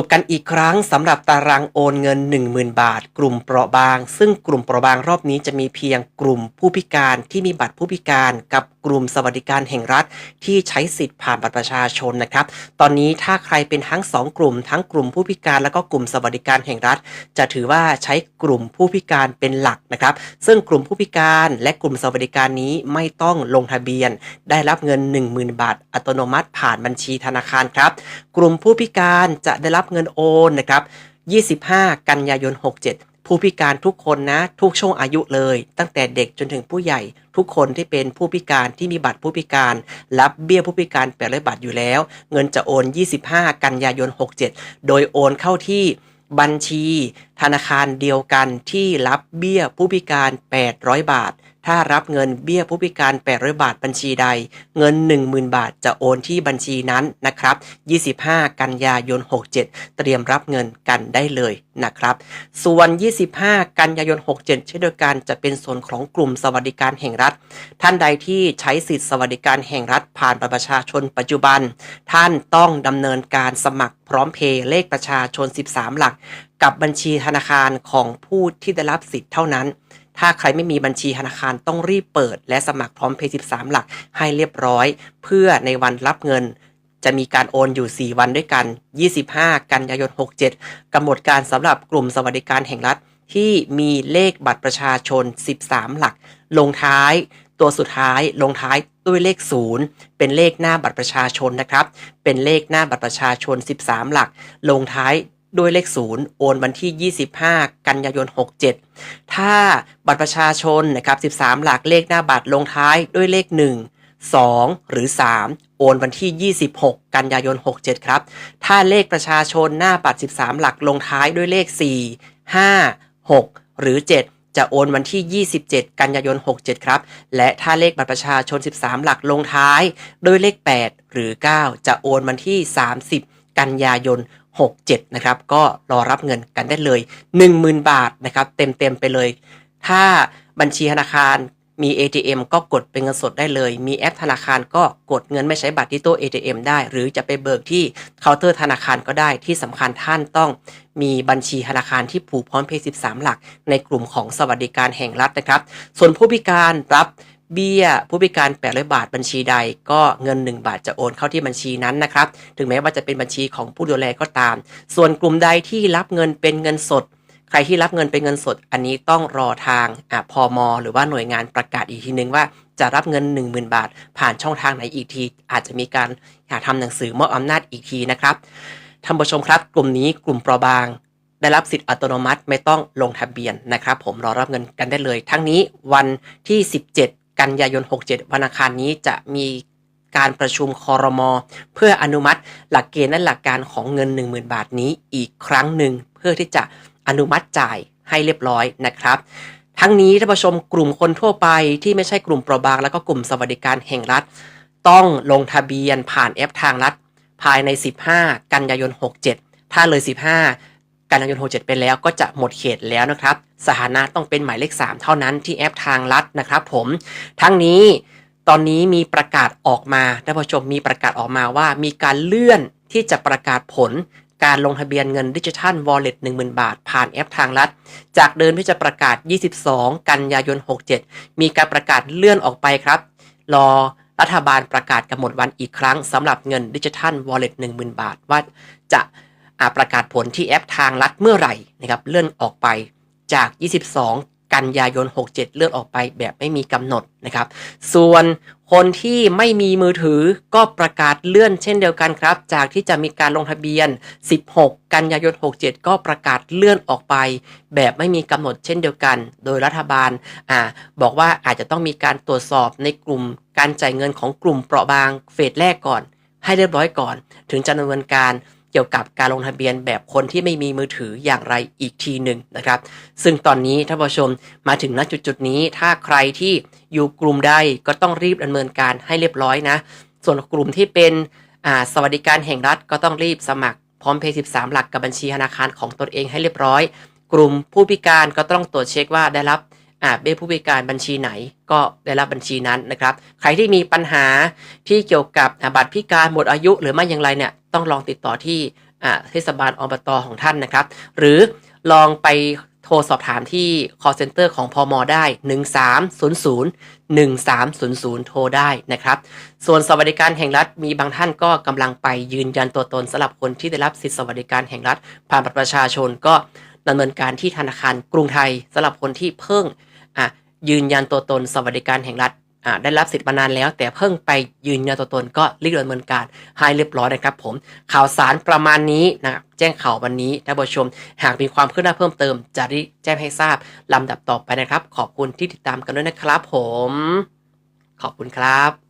พบกันอีกครั้งสำหรับตารางโอนเงิน 10,000 บาท กลุ่มเปราะบาง ซึ่งกลุ่มเปราะบางรอบนี้จะมีเพียงกลุ่มผู้พิการที่มีบัตรผู้พิการกับกลุ่มสวัสดิการแห่งรัฐ ที่ใช้สิทธิ์ผ่านบัตรประชาชนนะครับ ตอนนี้ถ้าใครเป็นทั้ง 2 กลุ่ม ทั้งกลุ่มผู้พิการแล้วก็กลุ่มสวัสดิการแห่งรัฐ จะถือว่าใช้กลุ่มผู้พิการเป็นหลักนะครับ ซึ่งกลุ่มผู้พิการและกลุ่มสวัสดิการนี้ไม่ต้องลงทะเบียน ได้รับเงิน 10,000 บาท อัตโนมัติผ่านบัญชีธนาคารครับ กลุ่มผู้พิการจะได้รับเงินโอนนะครับ 25 กันยายน 67 ผู้พิการทุกคนนะ ทุกช่วงอายุเลย ตั้งแต่เด็กจนถึงผู้ใหญ่ทุกคนที่เป็นผู้พิการที่มีบัตรผู้พิการ รับเบี้ยผู้พิการแปดร้อยบาทอยู่แล้ว เงินจะโอน 25 กันยายน 67 โดยโอนเข้าที่บัญชี ธนาคารเดียวกันที่รับเบี้ยผู้พิการ 800 บาท ถ้ารับเงินเบี้ยผู้พิการ 800 บาทบัญชีใด เงิน 10,000 บาทจะโอนที่บัญชีนั้นนะครับ 25 กันยายน 67 เตรียมรับเงินกันได้เลยนะครับ ส่วน 25 กันยายน 67 เช่นเดียวกันจะเป็นส่วนของกลุ่มสวัสดิการแห่งรัฐ ท่านใดที่ใช้สิทธิสวัสดิการแห่งรัฐผ่านบัตรประชาชนปัจจุบัน ท่านต้องดำเนินการสมัครพร้อมเพย์เลขประชาชน 13 หลัก กับบัญชีธนาคารของผู้ที่ได้รับสิทธิ์เท่านั้น ถ้าใครไม่มีบัญชีธนาคารต้องรีบเปิด และสมัครพร้อมเพย์13 หลักให้เรียบร้อย เพื่อในวันรับเงินจะมีการโอนอยู่ 4 วันด้วยกัน 25 กันยายน 67 กำหนดการสำหรับกลุ่มสวัสดิการแห่งรัฐ ที่มีเลขบัตรประชาชน 13 หลัก ลงท้าย ตัวสุดท้ายลงท้ายด้วยเลข 0 เป็นเลขหน้าบัตรประชาชนนะครับ เป็นเลขหน้าบัตรประชาชน 13 หลัก ลงท้าย ด้วยเลข0โอนวันที่ 25 กันยายน 67 ถ้าบัตรประชาชนนะครับ 13 หลักเลขหน้าบัตรลงท้ายด้วยเลข 1 2 หรือ 3 โอนวันที่ 26 กันยายน 67 ครับ ถ้าเลขประชาชนหน้าบัตร 13 หลักลงท้ายด้วยเลข 4 5 6 หรือ 7จะโอนวันที่ 27 กันยายน 67 ครับ และถ้าเลขบัตรประชาชน 13 หลักลงท้ายด้วยเลข 8 หรือ 9 จะโอนวันที่ 30 กันยายน 67นะครับก็รอรับเงินกันได้เลย 10,000 บาทนะครับเต็มๆไปเลย ถ้าบัญชีธนาคารมี ATM ก็กดเป็นเงินสดได้เลย มีแอปธนาคารก็กดเงินไม่ใช้บัตรที่ตู้ ATM ได้ หรือจะไปเบิกที่เคาน์เตอร์ธนาคารก็ได้ ที่สำคัญท่านต้องมีบัญชีธนาคารที่ผูกพร้อมเพย์13 หลัก ในกลุ่มของสวัสดิการแห่งรัฐนะครับ ส่วนผู้พิการรับ เบี้ยผู้พิการ 800 บาทบัญชีใด ก็เงิน 1 บาทจะโอนเข้าที่บัญชีนั้นนะครับ ถึงแม้ว่าจะเป็นบัญชีของผู้ดูแลก็ตาม ส่วนกลุ่มใดที่รับเงินเป็นเงินสด ใครที่รับเงินเป็นเงินสด อันนี้ต้องรอทางอพอมหรือว่าหน่วยงานประกาศอีกทีนึงว่าจะรับเงิน 10,000 บาท ผ่านช่องทางไหนอีกที อาจจะมีการหาทำหนังสือมอบอำนาจอีกทีนะครับท่านผู้ชมครับกลุ่มนี้กลุ่มเปราะบาง ได้รับสิทธิ์อัตโนมัติไม่ต้องลงทะเบียนนะครับ ผมรอรับเงินกันได้เลย ทั้งนี้วันที่ 17 กันยายน 67วันอังคารนี้จะมีการประชุมคอรมอเพื่ออนุมัติหลักเกณฑ์และหลักการของเงิน 10,000 บาทนี้อีกครั้งหนึ่งเพื่อที่จะอนุมัติจ่ายให้เรียบร้อยนะครับ ทั้งนี้ท่านผู้ชมกลุ่มคนทั่วไปที่ไม่ใช่กลุ่มเปราะบางแล้วก็กลุ่มสวัสดิการแห่งรัฐ ต้องลงทะเบียนผ่านแอปทางรัฐ ภายใน 15 กันยายน 67 ถ้าเลย 15 กันยายน67ไปแล้วก็จะหมดเขตแล้วนะครับ สถานะต้องเป็นหมายเลข 3 เท่านั้นที่แอปทางรัฐนะครับผม ทั้งนี้ตอนนี้มีประกาศออกมาท่านผู้ชมมีประกาศออกมาว่า มีการเลื่อนที่จะประกาศผลการลงทะเบียนเงินดิจิทัล Wallet 10,000 บาท ผ่านแอปทางรัฐจากเดิมที่จะประกาศ 22 กันยายน 67 มีการประกาศเลื่อนออกไปครับ รอรัฐบาลประกาศกำหนดวันอีกครั้งสำหรับเงินดิจิทัล Wallet 10,000 บาทว่าจะ ประกาศผลที่แอปทางรัฐเมื่อไหร่นะครับเลื่อนออกไปจาก 22 กันยายน 67 เลื่อนออกไปแบบไม่มีกำหนดนะครับ ส่วนคนที่ไม่มีมือถือก็ประกาศเลื่อนเช่นเดียวกันครับ จากที่จะมีการลงทะเบียน 16 กันยายน 67 ก็ประกาศเลื่อนออกไป แบบไม่มีกำหนดเช่นเดียวกัน โดยรัฐบาลอ่าบอกว่าอาจจะต้องมีการตรวจสอบในกลุ่มการจ่ายเงินของกลุ่มเปราะบางเฟสแรกก่อน ให้เรียบร้อยก่อน ถึงจะดำเนินการ เกี่ยวกับการลงทะเบียนแบบคนที่ไม่มีมือถืออย่างไรอีกทีหนึ่งนะครับ ซึ่งตอนนี้ท่านผู้ชมมาถึงณจุดจุดๆนี้ ถ้าใครที่อยู่กลุ่มใดก็ต้องรีบดำเนินการให้เรียบร้อยนะ ส่วนกลุ่มที่เป็นสวัสดิการแห่งรัฐก็ต้องรีบสมัครพร้อมเพย์13 หลักกับบัญชีธนาคารของตนเองให้เรียบร้อย กลุ่มผู้พิการก็ต้องตรวจเช็คว่าได้รับ อ่าเบี้ยผู้พิการบัญชีไหนก็ได้รับบัญชีนั้นนะครับ ใครที่มีปัญหาที่เกี่ยวกับบัตรพิการหมดอายุหรือไม่อย่างไรเนี่ยต้องลองติดต่อที่อ่าเทศบาลอบตของท่านนะครับ หรือลองไปโทรสอบถามที่ call center ของพอมได้ 1300 1300 โทรได้นะครับ ส่วนสวัสดิการแห่งรัฐมีบางท่านก็กำลังไปยืนยันตัวตนสำหรับคนที่ได้รับสิทธิสวัสดิการแห่งรัฐ ผ่านบัตรประชาชนก็ดำเนินการที่ธนาคารกรุงไทยสำหรับคนที่เพิ่ง อะยืนยันตัวตนสวัสดิการแห่งรัฐอะได้รับสิทธิ์มานานแล้ว แต่เพิ่งไปยืนยันตัวตนก็รีบดำเนินการให้เรียบร้อยนะครับผม ข่าวสารประมาณนี้นะครับแจ้งข่าววันนี้ท่านผู้ชม หากมีความคืบหน้าเพิ่มเติม จะรีบแจ้งให้ทราบลำดับต่อไปนะครับ ขอบคุณที่ติดตามกันด้วยนะครับผม ขอบคุณครับ